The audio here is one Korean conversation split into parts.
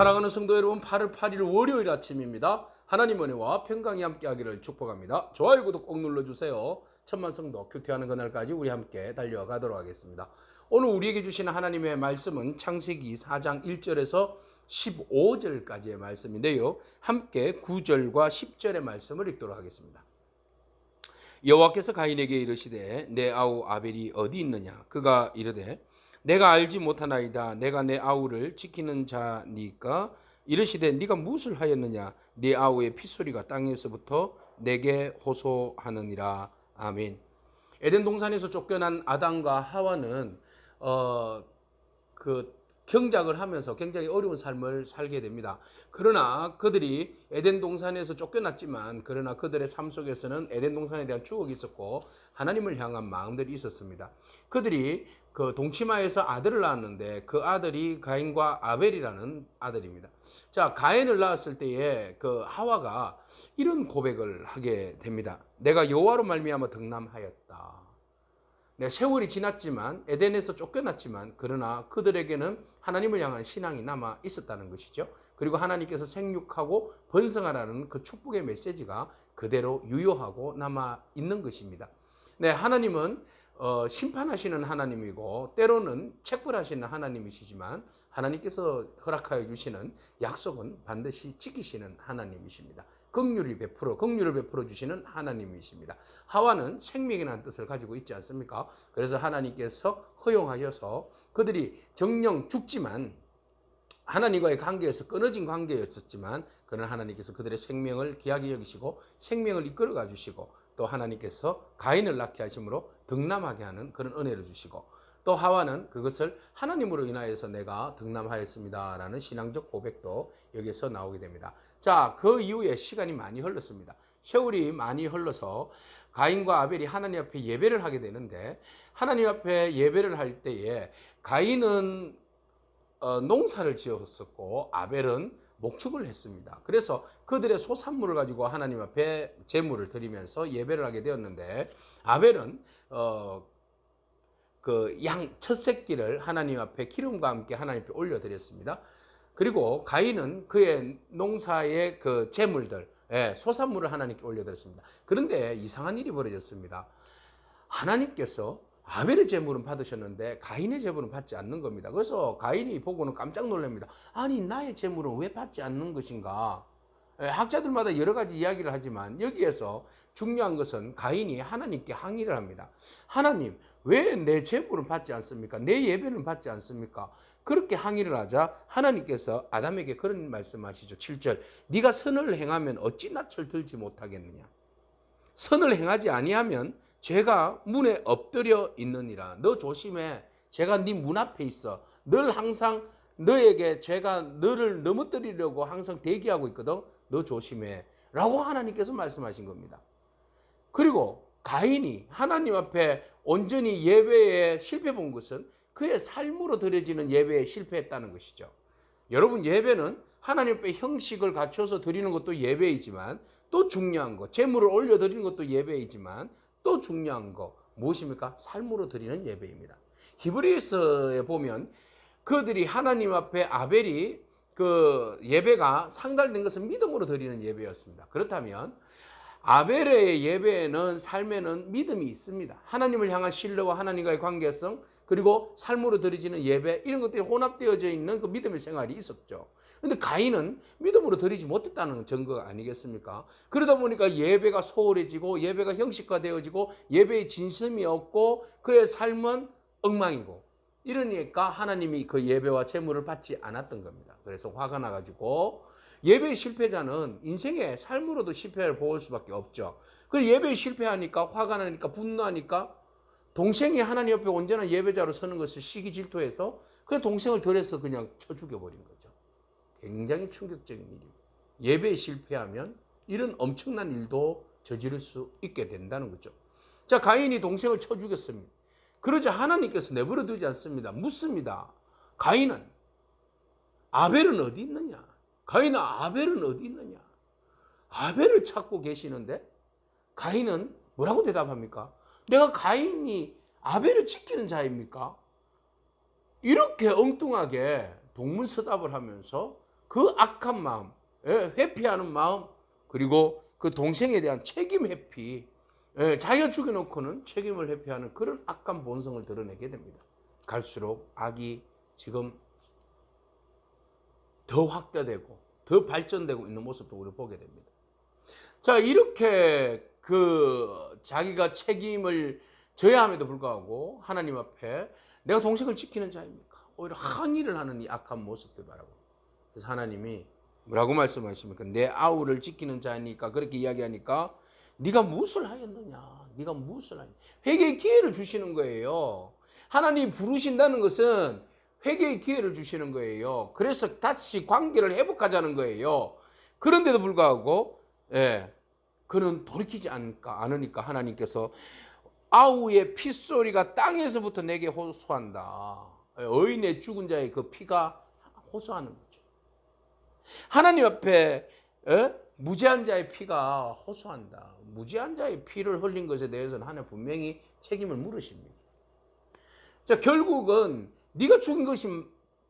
사랑하는 성도 여러분, 8월 8일 월요일 아침입니다. 하나님 은혜와 평강이 함께하기를 축복합니다. 좋아요, 구독 꼭 눌러주세요. 천만 성도 큐티하는 그날까지 우리 함께 달려가도록 하겠습니다. 오늘 우리에게 주시는 하나님의 말씀은 창세기 4장 1절에서 15절까지의 말씀인데요. 함께 9절과 10절의 말씀을 읽도록 하겠습니다. 여호와께서 가인에게 이르시되 내 아우 아벨이 어디 있느냐 그가 이르되 내가 알지 못하나이다. 내가 내 아우를 지키는 자니까 이르시되 네가 무엇을 하였느냐? 네 아우의 핏소리가 땅에서부터 내게 호소하느니라. 아멘. 에덴 동산에서 쫓겨난 아담과 하와는 어그 경작을 하면서 굉장히 어려운 삶을 살게 됩니다. 그러나 그들이 에덴 동산에서 쫓겨났지만 그러나 그들의 삶 속에서는 에덴 동산에 대한 추억이 있었고 하나님을 향한 마음들이 있었습니다. 그들이 그 동치마에서 아들을 낳았는데 그 아들이 가인과 아벨이라는 아들입니다. 자, 가인을 낳았을 때에 그 하와가 이런 고백을 하게 됩니다. 내가 여호와로 말미암아 득남하였다. 네, 세월이 지났지만 에덴에서 쫓겨났지만 그러나 그들에게는 하나님을 향한 신앙이 남아 있었다는 것이죠. 그리고 하나님께서 생육하고 번성하라는 그 축복의 메시지가 그대로 유효하고 남아 있는 것입니다. 네, 하나님은 어, 심판하시는 하나님이고 때로는 책벌하시는 하나님이시지만 하나님께서 허락하여 주시는 약속은 반드시 지키시는 하나님이십니다. 긍휼이 베풀어 긍휼을 베풀어 주시는 하나님이십니다. 하와는 생명이라는 뜻을 가지고 있지 않습니까? 그래서 하나님께서 허용하셔서 그들이 정령 죽지만 하나님과의 관계에서 끊어진 관계였었지만 그러나 하나님께서 그들의 생명을 귀하게 여기시고 생명을 이끌어가 주시고 또 하나님께서 가인을 낳게 하심으로 득남하게 하는 그런 은혜를 주시고 또 하와는 그것을 하나님으로 인하여서 내가 득남하였습니다라는 신앙적 고백도 여기서 나오게 됩니다. 자, 그 이후에 시간이 많이 흘렀습니다. 세월이 많이 흘러서 가인과 아벨이 하나님 앞에 예배를 하게 되는데 하나님 앞에 예배를 할 때에 가인은 어, 농사를 지었었고 아벨은 목축을 했습니다. 그래서 그들의 소산물을 가지고 하나님 앞에 제물을 드리면서 예배를 하게 되었는데 아벨은 어, 그 양 첫 새끼를 하나님 앞에 기름과 함께 하나님 앞에 올려드렸습니다. 그리고 가인은 그의 농사의 그 재물들, 예, 소산물을 하나님께 올려드렸습니다. 그런데 이상한 일이 벌어졌습니다. 하나님께서 아벨의 제물은 받으셨는데 가인의 제물은 받지 않는 겁니다. 그래서 가인이 보고는 깜짝 놀랍니다. 아니 나의 제물은 왜 받지 않는 것인가? 예, 학자들마다 여러 가지 이야기를 하지만 여기에서 중요한 것은 가인이 하나님께 항의를 합니다. 하나님 왜 내 제물은 받지 않습니까? 내 예배는 받지 않습니까? 그렇게 항의를 하자 하나님께서 아담에게 그런 말씀하시죠. 7절 네가 선을 행하면 어찌 낯을 들지 못하겠느냐? 선을 행하지 아니하면 죄가 문에 엎드려 있느니라. 너 조심해. 제가 네 문 앞에 있어. 늘 항상 너에게 죄가 너를 넘어뜨리려고 항상 대기하고 있거든. 너 조심해. 라고 하나님께서 말씀하신 겁니다. 그리고 가인이 하나님 앞에 온전히 예배에 실패 본 것은 그의 삶으로 드려지는 예배에 실패했다는 것이죠. 여러분 예배는 하나님 앞에 형식을 갖춰서 드리는 것도 예배이지만 또 중요한 거 제물을 올려 드리는 것도 예배이지만 또 중요한 거 무엇입니까? 삶으로 드리는 예배입니다. 히브리서에 보면 그들이 하나님 앞에 아벨이 그 예배가 상달된 것은 믿음으로 드리는 예배였습니다. 그렇다면 아벨의 예배에는 삶에는 믿음이 있습니다. 하나님을 향한 신뢰와 하나님과의 관계성 그리고 삶으로 드려지는 예배 이런 것들이 혼합되어져 있는 그 믿음의 생활이 있었죠. 근데 가인은 믿음으로 드리지 못했다는 증거가 아니겠습니까? 그러다 보니까 예배가 소홀해지고 예배가 형식화되어지고 예배의 진심이 없고 그의 삶은 엉망이고 이러니까 하나님이 그 예배와 제물을 받지 않았던 겁니다. 그래서 화가 나가지고 예배의 실패자는 인생의 삶으로도 실패를 보일 수밖에 없죠. 그 예배에 실패하니까 화가 나니까 분노하니까 동생이 하나님 옆에 온전한 예배자로 서는 것을 시기 질투해서 그 동생을 들여서 그냥 쳐 죽여버린 거죠. 굉장히 충격적인 일이에요. 예배에 실패하면 이런 엄청난 일도 저지를 수 있게 된다는 거죠. 자, 가인이 동생을 쳐 죽였습니다. 그러자 하나님께서 내버려 두지 않습니다. 묻습니다. 가인은 아벨은 어디 있느냐? 가인은 아벨은 어디 있느냐? 아벨을 찾고 계시는데 가인은 뭐라고 대답합니까? 내가 가인이 아벨을 지키는 자입니까? 이렇게 엉뚱하게 동문서답을 하면서 그 악한 마음, 예, 회피하는 마음, 그리고 그 동생에 대한 책임 회피, 예, 자기가 죽여놓고는 책임을 회피하는 그런 악한 본성을 드러내게 됩니다. 갈수록 악이 지금 더 확대되고 더 발전되고 있는 모습도 우리 보게 됩니다. 자 이렇게 그 자기가 책임을 져야 함에도 불구하고 하나님 앞에 내가 동생을 지키는 자입니까? 오히려 항의를 하는 이 악한 모습들 바라고. 그래서 하나님이 뭐라고 말씀하십니까? 내 아우를 지키는 자니까 그렇게 이야기하니까 네가 무엇을 하였느냐? 네가 무엇을 하였냐? 회개의 기회를 주시는 거예요. 하나님 부르신다는 것은 회개의 기회를 주시는 거예요. 그래서 다시 관계를 회복하자는 거예요. 그런데도 불구하고 예, 그는 돌이키지 않을까 않으니까 하나님께서 아우의 핏소리가 땅에서부터 내게 호소한다. 예, 어인의 죽은 자의 그 피가 호소하는 거죠. 하나님 앞에 예? 무죄한 자의 피가 호소한다. 무죄한 자의 피를 흘린 것에 대해서는 하나님 분명히 책임을 물으십니다. 자 결국은 네가 죽인 것이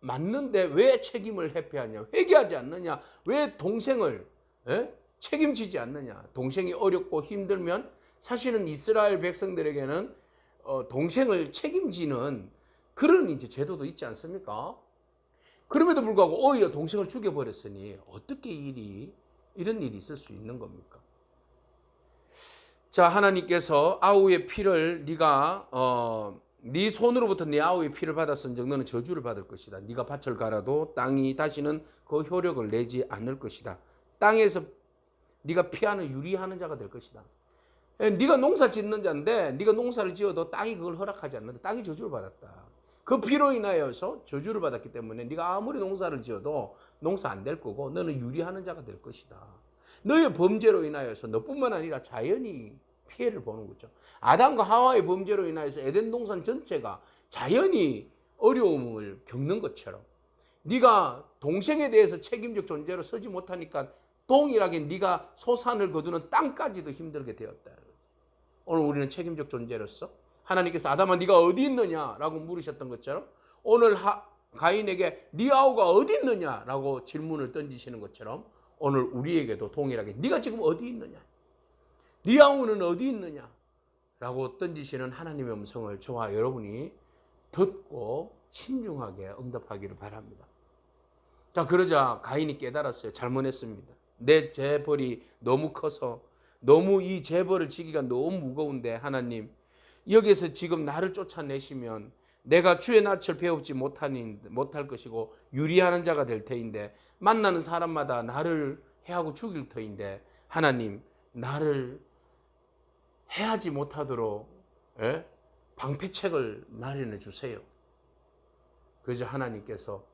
맞는데 왜 책임을 회피하냐? 회개하지 않느냐? 왜 동생을 예? 책임지지 않느냐? 동생이 어렵고 힘들면 사실은 이스라엘 백성들에게는 어, 동생을 책임지는 그런 이제 제도도 있지 않습니까? 그럼에도 불구하고 오히려 동생을 죽여버렸으니 어떻게 일이 이런 일이 있을 수 있는 겁니까? 자 하나님께서 아우의 피를 네가 어, 네 손으로부터 네 아우의 피를 받았은즉 너는 저주를 받을 것이다. 네가 밭을 갈아도 땅이 다시는 그 효력을 내지 않을 것이다. 땅에서 네가 피하는 유리하는 자가 될 것이다. 예, 네가 농사 짓는 자인데 네가 농사를 지어도 땅이 그걸 허락하지 않는데 땅이 저주를 받았다. 그 피로 인하여서 저주를 받았기 때문에 네가 아무리 농사를 지어도 농사 안 될 거고 너는 유리하는 자가 될 것이다. 너의 범죄로 인하여서 너뿐만 아니라 자연이 피해를 보는 거죠. 아담과 하와의 범죄로 인하여서 에덴 동산 전체가 자연이 어려움을 겪는 것처럼 네가 동생에 대해서 책임적 존재로 서지 못하니까 동일하게 네가 소산을 거두는 땅까지도 힘들게 되었다. 오늘 우리는 책임적 존재로서 하나님께서 아담아 네가 어디 있느냐라고 물으셨던 것처럼 오늘 하, 가인에게 네 아우가 어디 있느냐라고 질문을 던지시는 것처럼 오늘 우리에게도 동일하게 네가 지금 어디 있느냐 네 아우는 어디 있느냐 라고 던지시는 하나님의 음성을 저와 여러분이 듣고 신중하게 응답하기를 바랍니다. 자, 그러자 가인이 깨달았어요. 잘못했습니다. 내 재벌이 너무 커서 너무 이 재벌을 지기가 너무 무거운데 하나님 여기서 지금 나를 쫓아내시면 내가 주의 낯을 배우지 못할 것이고 유리하는 자가 될 터인데 만나는 사람마다 나를 해하고 죽일 터인데 하나님 나를 해하지 못하도록 예? 방패책을 마련해 주세요. 그래서 하나님께서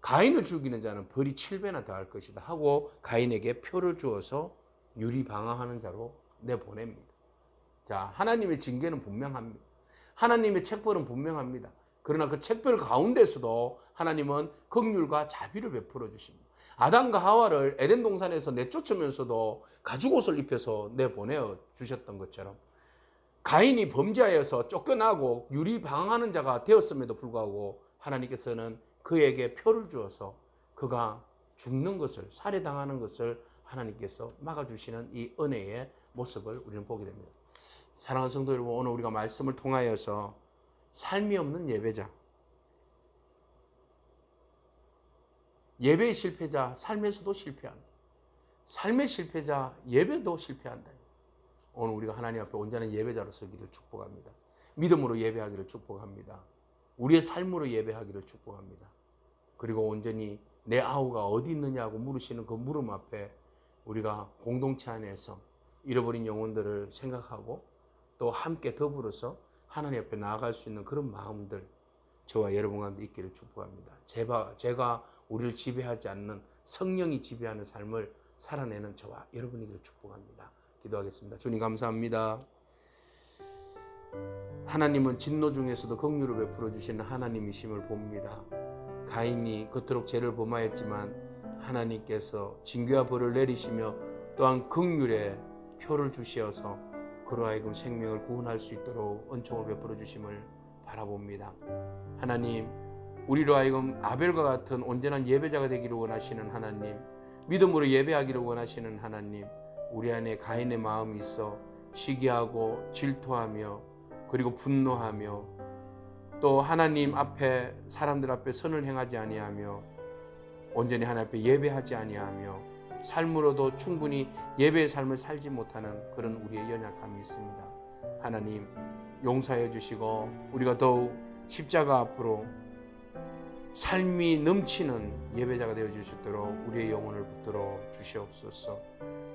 가인을 죽이는 자는 벌이 7배나 더할 것이다 하고 가인에게 표를 주어서 유리 방어하는 자로 내보냅니다. 자, 하나님의 징계는 분명합니다. 하나님의 책벌은 분명합니다. 그러나 그 책벌 가운데서도 하나님은 긍휼과 자비를 베풀어 주십니다. 아담과 하와를 에덴 동산에서 내쫓으면서도 가죽 옷을 입혀서 내보내어 주셨던 것처럼 가인이 범죄하여서 쫓겨나고 유리 방황하는 자가 되었음에도 불구하고 하나님께서는 그에게 표를 주어서 그가 죽는 것을 살해당하는 것을 하나님께서 막아주시는 이 은혜의 모습을 우리는 보게 됩니다. 사랑하는 성도 여러분, 오늘 우리가 말씀을 통하여서 삶이 없는 예배자, 예배의 실패자, 삶에서도 실패한다. 삶의 실패자, 예배도 실패한다. 오늘 우리가 하나님 앞에 온전한 예배자로 서기를 축복합니다. 믿음으로 예배하기를 축복합니다. 우리의 삶으로 예배하기를 축복합니다. 그리고 온전히 내 아우가 어디 있느냐고 물으시는 그 물음 앞에 우리가 공동체 안에서 잃어버린 영혼들을 생각하고 또 함께 더불어서 하나님 앞에 나아갈 수 있는 그런 마음들 저와 여러분 가운데 있기를 축복합니다. 제가, 제가 우리를 지배하지 않는 성령이 지배하는 삶을 살아내는 저와 여러분에게 축복합니다. 기도하겠습니다. 주님 감사합니다. 하나님은 진노 중에서도 긍휼을 베풀어 주시는 하나님이심을 봅니다. 가인이 그토록 죄를 범하였지만 하나님께서 징계와 벌을 내리시며 또한 긍휼의 표를 주시어서 그로 하여금 생명을 구원할 수 있도록 은총을 베풀어 주심을 바라봅니다. 하나님 우리로 하여금 아벨과 같은 온전한 예배자가 되기를 원하시는 하나님, 믿음으로 예배하기를 원하시는 하나님, 우리 안에 가인의 마음이 있어 시기하고 질투하며 그리고 분노하며 또 하나님 앞에 사람들 앞에 선을 행하지 아니하며 온전히 하나님 앞에 예배하지 아니하며 삶으로도 충분히 예배의 삶을 살지 못하는 그런 우리의 연약함이 있습니다. 하나님 용서해 주시고 우리가 더욱 십자가 앞으로 삶이 넘치는 예배자가 되어 주시도록 우리의 영혼을 붙들어 주시옵소서.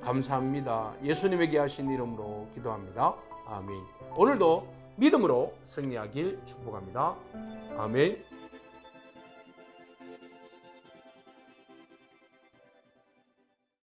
감사합니다. 예수님의 귀하신 이름으로 기도합니다. 아멘. 오늘도 믿음으로 승리하길 축복합니다. 아멘.